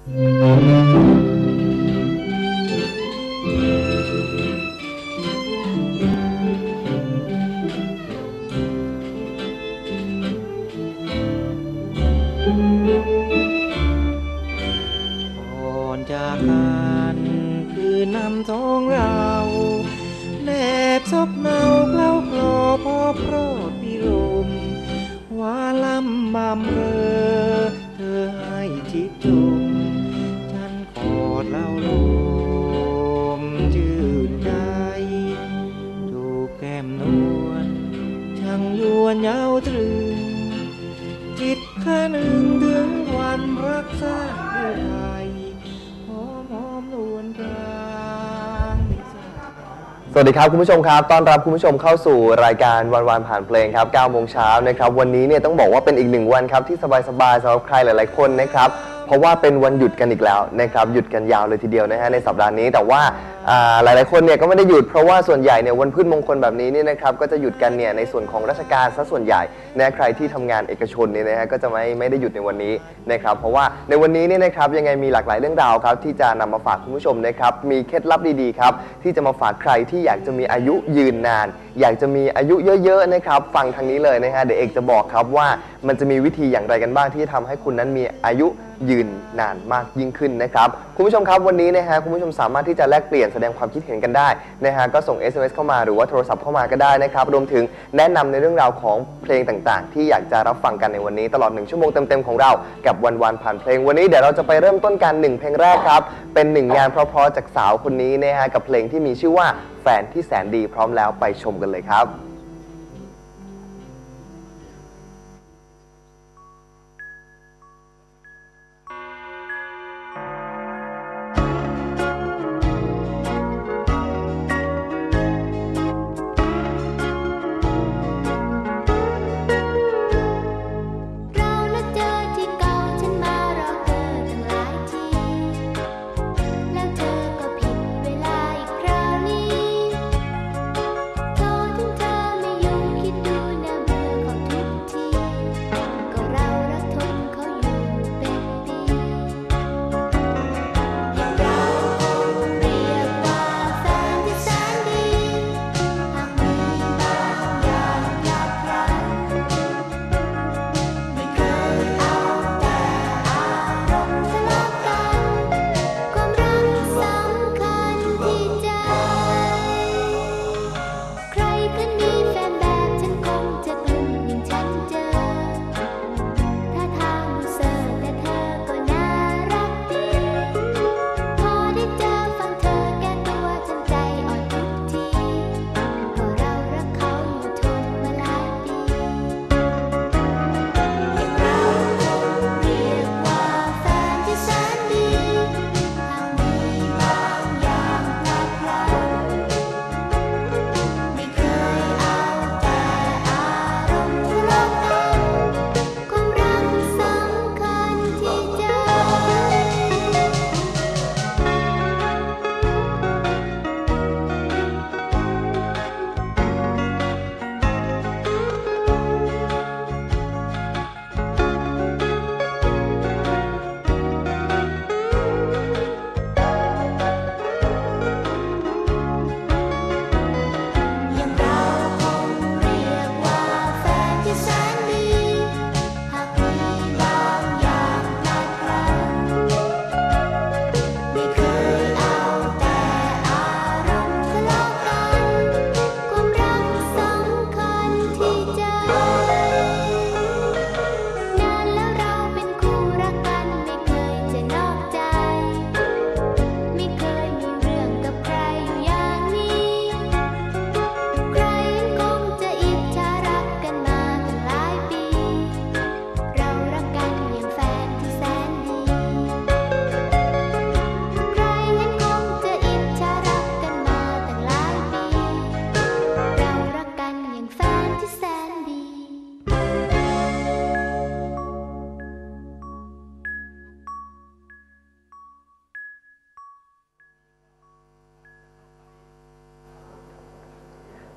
ก่อนจากกันคือนำท้องเราแนบซบเนาเกล้าคลอพอโปรดพิรมว่าลำบำเรอ แค่หนึ่งถึงวันรักษาด้ไทยหอมหอมนวลกลางสายสวัสดีครับคุณผู้ชมครับต้อนรับคุณผู้ชมเข้าสู่รายการวันวานผ่านเพลงครับ9โมงเช้านะครับ วันนี้เนี่ยต้องบอกว่าเป็นอีกหนึ่งวันครับที่สบายๆสำหรับใครหลาย ๆ คนนะครับ เพราะว่าเป็นวันหยุดกันอีกแล้วนะครับหยุดกันยาวเลยทีเดียวนะฮะในสัปดาห์นี้ แต่ว่าอ่าหลายๆคนเนี่ยก็ไม่ได้หยุดเพราะว่าส่วนใหญ่เนี่ยวันพืชมงคลแบบนี้เนี่ยนะครับก็จะหยุดกันเนี่ยในส่วนของราชการซะส่วนใหญ่นะใครที่ทำงานเอกชนเนี่ยนะฮะก็จะไม่ไม่ได้หยุดในวันนี้นะครับเพราะว่าในวันนี้เนี่ยนะครับยังไงมีหลากหลายเรื่องราวครับที่จะนำมาฝากคุณผู้ชมนะครับมีเคล็ดลับดีๆครับที่จะมาฝากใครที่อยากจะมีอายุยืนนาน อยากจะมีอายุเยอะๆนะครับฟังทางนี้เลยนะฮะเดี๋ยวเอกจะบอกครับว่า มันจะมีวิธีอย่างไรกันบ้างที่จะทำให้คุณนั้นมีอายุยืนนานมากยิ่งขึ้นนะครับ คุณผู้ชมครับวันนี้นะฮะคุณผู้ชมสามารถที่จะแลกเปลี่ยนแสดงความคิดเห็นกันได้นะฮะก็ส่ง SMS เข้ามาหรือว่าโทรศัพท์เข้ามาก็ได้นะครับ รวมถึงแนะนำในเรื่องราวของเพลงต่างๆ ที่อยากจะรับฟังกันในวันนี้ตลอดหนึ่งชั่วโมงเต็มๆของเรากับวันวานผ่านเพลงวันนี้เดี๋ยวเราจะไปเริ่มต้นกันหนึ่งเพลงแรกครับเป็นหนึ่งงานเพราะๆจากสาวคนนี้นะฮะกับเพลงที่มีชื่อว่าแฟนที่แสนดีพร้อมแล้วไปชมกันเลยครับ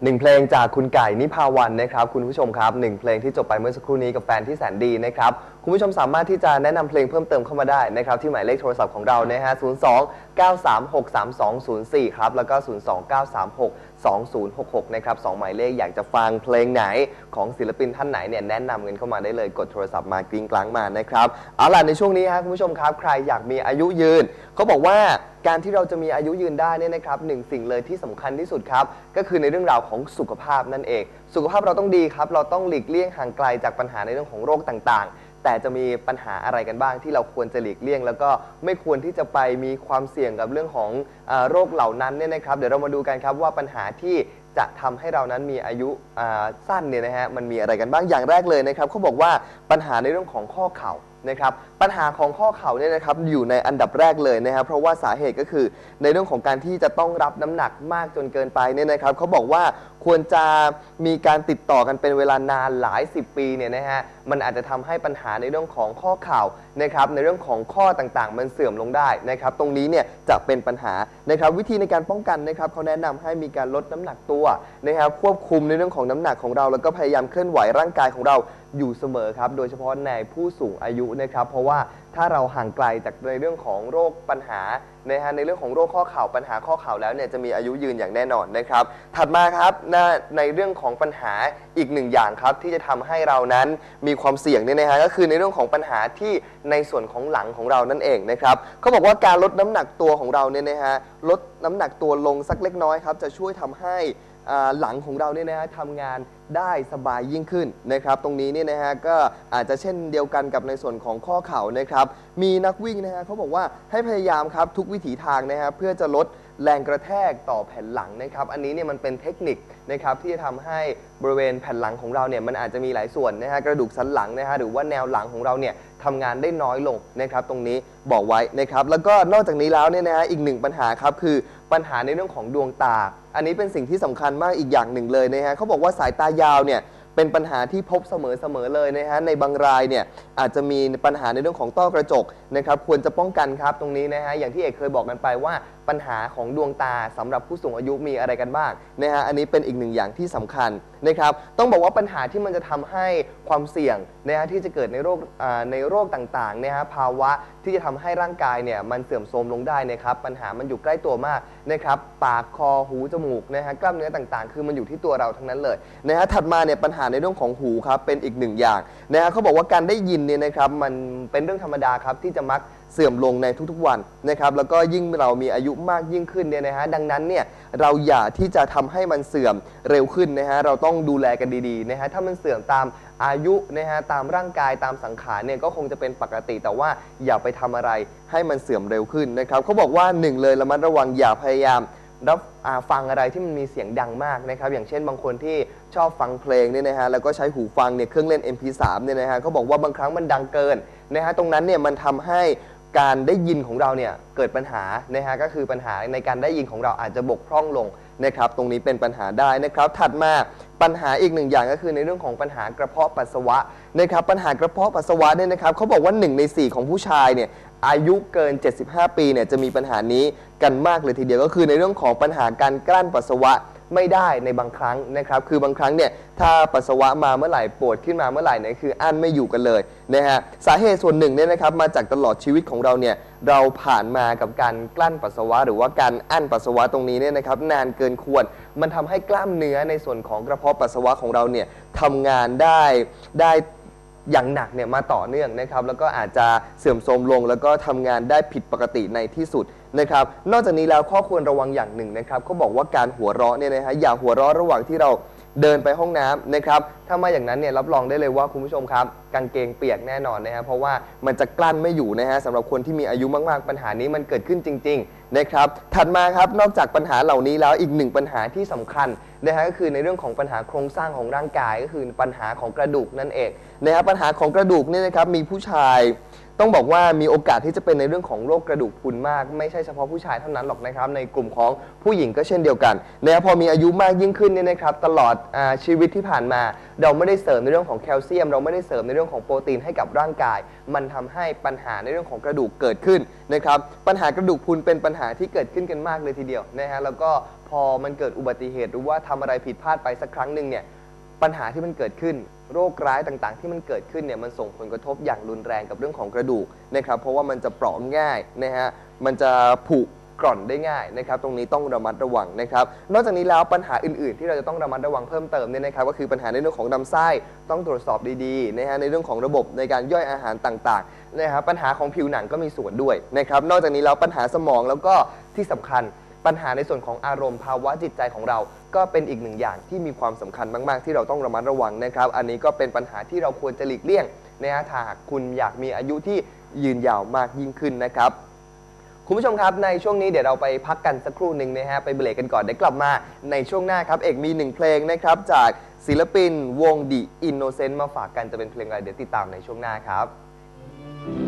หนึ่งเพลงจากคุณไก่นิพาวันนะครับ คุณผู้ชมครับหนึ่งเพลงที่จบไปเมื่อสักครู่นี้กับแฟนที่แสนดีนะครับ คุณผู้ชมสามารถที่จะแนะนำเพลงเพิ่มเติมเข้ามาได้นะครับ ที่หมายเลขโทรศัพท์ของเรานะฮะ 02 936 3204 ครับ แล้วก็ 02 936 2066 นะครับสองหมายเลขอยากจะฟังเพลงไหนของศิลปินท่านไหนเนี่ยแนะนำกันเข้ามาได้เลยกดโทรศัพท์มากริ้งกลางมานะครับเอาล่ะในช่วงนี้ฮะคุณผู้ชมครับใครอยากมีอายุยืนเขาบอกว่า การที่เราจะมีอายุยืนได้เนี่ยนะครับหนึ่งสิ่งเลยที่สำคัญที่สุดครับ ก็คือในเรื่องราวของสุขภาพนั่นเอง สุขภาพเราต้องดีครับ เราต้องหลีกเลี่ยงห่างไกลจากปัญหาในเรื่องของโรคต่างๆ แต่จะมีปัญหาอะไรกันบ้างที่เราควรจะหลีกเลี่ยง แล้วก็ไม่ควรที่จะไปมีความเสี่ยงกับเรื่องของเออโรคเหล่านั้นเนี่ยนะครับ เดี๋ยวเรามาดูกันครับว่าปัญหาที่จะทำให้เรานั้นมีอายุอ่าสั้นเนี่ยนะฮะมันมีอะไรกันบ้างอย่างแรกเลยนะครับเขาบอกว่าปัญหาในเรื่องของข้อเข่านะครับ ปัญหาของข้อเข่าเนี่ยนะครับอยู่ในอันดับแรกเลยนะครับเพราะว่าสาเหตุก็คือในเรื่องของการที่จะต้องรับน้ำหนักมากจนเกินไปเนี่ยนะครับเขาบอกว่า ควรจะมีการติดต่อกันเป็นเวลานานหลาย 10 ปีเนี่ยนะฮะมันอาจจะทำให้ปัญหาในเรื่องของข้อเข่านะครับในเรื่องของข้อต่างๆ มันเสื่อมลงได้นะครับตรงนี้เนี่ยจะเป็นปัญหานะครับวิธีในการป้องกันนะครับเขาแนะนำให้มีการลดน้ำหนักตัวนะครับควบคุมในเรื่องของน้ำหนักของเรา แล้วก็พยายามเคลื่อนไหวร่างกายของเราอยู่เสมอครับโดยเฉพาะในผู้สูงอายุนะครับเพราะว่า ถ้าเราห่างไกลจากในเรื่องของโรคปัญหานะฮะในเรื่องของโรคข้อเข่าปัญหาข้อเข่าแล้วเนี่ยจะมีอายุยืนอย่างแน่นอนนะครับ ถัดมาครับในในเรื่องของปัญหาอีกหนึ่งอย่างครับที่จะทำให้เรานั้นมีความเสี่ยงเนี่ยนะฮะก็คือในเรื่องของปัญหาที่ในส่วนของหลังของเรานั่นเองนะครับเขาบอกว่าการลดน้ำหนักตัวของเราเนี่ยนะฮะลดน้ำหนักตัวลงสักเล็กน้อยครับจะช่วยทำให้ หลังของเราเนี่ยนะฮะทำงานได้สบายยิ่งขึ้นนะครับ ตรงนี้เนี่ยนะฮะก็อาจจะเช่นเดียวกันกับในส่วนของข้อเข่านะครับ มีนักวิ่งนะฮะเขาบอกว่าให้พยายามครับทุกวิถีทางนะฮะเพื่อจะลดแรงกระแทกต่อแผ่นหลังนะครับ อันนี้เนี่ยมันเป็นเทคนิคนะครับที่จะทำให้บริเวณแผ่นหลังของเราเนี่ยมันอาจจะมีหลายส่วนนะฮะกระดูกสันหลังนะฮะหรือว่าแนวหลังของเราเนี่ยทำงานได้น้อยลงนะครับ ตรงนี้บอกไว้นะครับ แล้วก็นอกจากนี้แล้วเนี่ยนะฮะอีกหนึ่งปัญหาครับคือ ปัญหาในเรื่องของดวงตา อันนี้เป็นสิ่งที่สำคัญมากอีกอย่างหนึ่งเลยนะฮะเขาบอกว่าสายตายาวเนี่ยเป็นปัญหาที่พบเสมอๆเลยนะฮะในบางรายเนี่ยอาจจะมีปัญหาในเรื่องของต้อกระจกนะครับควรจะป้องกันครับตรงนี้นะฮะอย่างที่เอกเคยบอกกันไปว่าปัญหาของดวงตาสำหรับผู้สูงอายุมีอะไรกันบ้างนะฮะอันนี้เป็นอีกหนึ่งอย่างที่สำคัญนะครับ ต้องบอกว่าปัญหาที่มันจะทำให้ความเสี่ยงนะฮะที่จะเกิดในโรคในโรคต่างๆนะฮะภาวะที่จะทำให้ร่างกายเนี่ยมันเสื่อมโทรมลงได้นะครับปัญหามันอยู่ใกล้ตัวมากนะครับปากคอหูจมูกนะฮะกล้ามเนื้อต่างๆ คือมันอยู่ที่ตัวเราทั้งนั้นเลยนะฮะถัดมาเนี่ยปัญหาในเรื่องของหูครับเป็นอีกหนึ่งอย่างนะฮะเขาบอกว่าการได้ยินเนี่ยนะครับมันเป็นเรื่องธรรมดาครับที่จะมัก เสื่อมลงในทุกๆวันนะครับแล้วก็ยิ่งเรามีอายุมากยิ่งขึ้นเนี่ยนะฮะดังนั้นเนี่ยเราอย่าที่จะทำให้มันเสื่อมเร็วขึ้นนะฮะเราต้องดูแลกันดีๆนะฮะถ้ามันเสื่อมตามอายุนะฮะตามร่างกายตามสังขารเนี่ยก็คงจะเป็นปกติ แต่ว่าอย่าไปทำอะไรให้มันเสื่อมเร็วขึ้นนะครับเขาบอกว่าหนึ่งเลยระมัดระวังอย่าพยายามรับฟังอะไรที่มันมีเสียงดังมากนะครับ อย่างเช่นบางคนที่ชอบฟังเพลงเนี่ยนะฮะแล้วก็ใช้หูฟังเนี่ยเครื่องเล่น MP3 เนี่ยนะฮะเขาบอกว่าบางครั้งมันดังเกินนะฮะตรงนั้นเนี่ยมันทำให้ การได้ยินของเราเนี่ยเกิดปัญหานะฮะก็คือปัญหาในการได้ยินของเราอาจจะบกพร่องลงนะครับตรงนี้เป็นปัญหาได้นะครับ ถัดมาปัญหาอีกหนึ่งอย่างก็คือในเรื่องของปัญหากระเพาะปัสสาวะนะครับปัญหากระเพาะปัสสาวะเนี่ยนะครับเขาบอกว่า 1 ใน 4 ของผู้ชายเนี่ยอายุเกิน 75 ปีเนี่ยจะมีปัญหานี้กันมากเลยทีเดียวก็คือในเรื่องของปัญหาการกลั้นปัสสาวะ ไม่ได้ในบางครั้งนะครับ คือบางครั้งเนี่ยถ้าปัสสาวะมาเมื่อไหร่ปวดขึ้นมาเมื่อไหร่เนี่ยคืออั้นไม่อยู่กันเลยนะฮะสาเหตุส่วนหนึ่งเนี่ยนะครับมาจากตลอดชีวิตของเราเนี่ยเราผ่านมากับการกลั้นปัสสาวะ หรือว่าการอั้นปัสสาวะตรงนี้เนี่ยนะครับนานเกินควร มันทำให้กล้ามเนื้อในส่วนของกระเพาะปัสสาวะของเราเนี่ยทำงานได้ได้อย่างหนักเนี่ยมาต่อเนื่องนะครับแล้วก็อาจจะเสื่อมโทรมลง แล้วก็ทำงานได้ผิดปกติในที่สุด นะครับ นอกจากนี้แล้วข้อควรระวังอย่างหนึ่งนะครับเขาบอกว่าการหัวเราะเนี่ยนะฮะอย่าหัวเราะระหว่างที่เราเดินไปห้องน้ำนะครับ ถ้าไม่อย่างนั้นเนี่ยรับรองได้เลยว่าคุณผู้ชมครับ กางเกงเปียกแน่นอนนะฮะเพราะว่ามันจะกลั้นไม่อยู่นะฮะสำหรับคนที่มีอายุมากๆปัญหานี้มันเกิดขึ้นจริง ๆ นะครับ ถัดมาครับนอกจากปัญหาเหล่านี้แล้วอีกหนึ่งปัญหาที่สำคัญนะฮะก็คือในเรื่องของปัญหาโครงสร้างของร่างกายก็คือปัญหาของกระดูกนั่นเองนะครับปัญหาของกระดูกเนี่ยนะครับมีผู้ชายต้องบอกว่ามีโอกาสที่จะเป็นในเรื่องของโรคกระดูกพรุนมาก ไม่ใช่เฉพาะผู้ชายเท่านั้นหรอกนะครับ ในกลุ่มของผู้หญิงก็เช่นเดียวกันนะครับพอมีอายุมากยิ่งขึ้นเนี่ยนะครับ ตลอดอชีวิตที่ผ่านมา เราไม่ได้เสริมในเรื่องของแคลเซียม เราไม่ได้เสริมในเรื่องของโปรตีนให้กับร่างกาย มันทำให้ปัญหาในเรื่องของกระดูกเกิดขึ้นนะครับปัญหากระดูกพรุนเป็นปัญหาที่เกิดขึ้นกันมากเลยทีเดียวนะฮะแล้วก็พอมันเกิดอุบัติเหตุหรือว่าทำอะไรผิดพลาดไปสักครั้งหนึ่งเนี่ยปปัญหาที่มันเกิดขึ้น โรคร้ายต่างๆ ที่มันเกิดขึ้นเนี่ยมันส่งผลกระทบอย่างรุนแรงกับเรื่องของกระดูกนะครับเพราะว่ามันจะเปราะง่ายนะฮะมันจะผุกร่อนได้ง่ายนะครับ ตรงนี้ต้องระมัดระวังนะครับ นอกจากนี้แล้วปัญหาอื่นๆ ที่เราจะต้องระมัดระวังเพิ่มเติมเนี่ยนะครับ ก็คือปัญหาในเรื่องของลำไส้ต้องตรวจสอบดีๆนะฮะในเรื่องของระบบในการย่อยอาหารต่างๆ นะครับปัญหาของผิวหนังก็มีส่วนด้วยนะครับนอกจากนี้แล้วปัญหาสมองแล้วก็ที่สำคัญปัญหาในส่วนของอารมณ์ภาวะจิตใจของเรา ก็เป็นอีกหนึ่งอย่างที่มีความสำคัญมาก ๆ ที่เราต้องระมัดระวังนะครับ อันนี้ก็เป็นปัญหาที่เราควรจะหลีกเลี่ยงนะฮะถ้าหากคุณอยากมีอายุที่ยืนยาวมากยิ่งขึ้นนะครับ คุณผู้ชมครับในช่วงนี้เดี๋ยวเราไปพักกันสักครู่หนึ่งนะฮะไปเบรกกันก่อนเดี๋ยวกลับมาในช่วงหน้าครับ เอกมีหนึ่งเพลงนะครับจากศิลปินวงดีอินโนเซนต์มาฝากกันจะเป็นเพลงอะไรเดี๋ยวติดตามในช่วงหน้าครับ Thank you.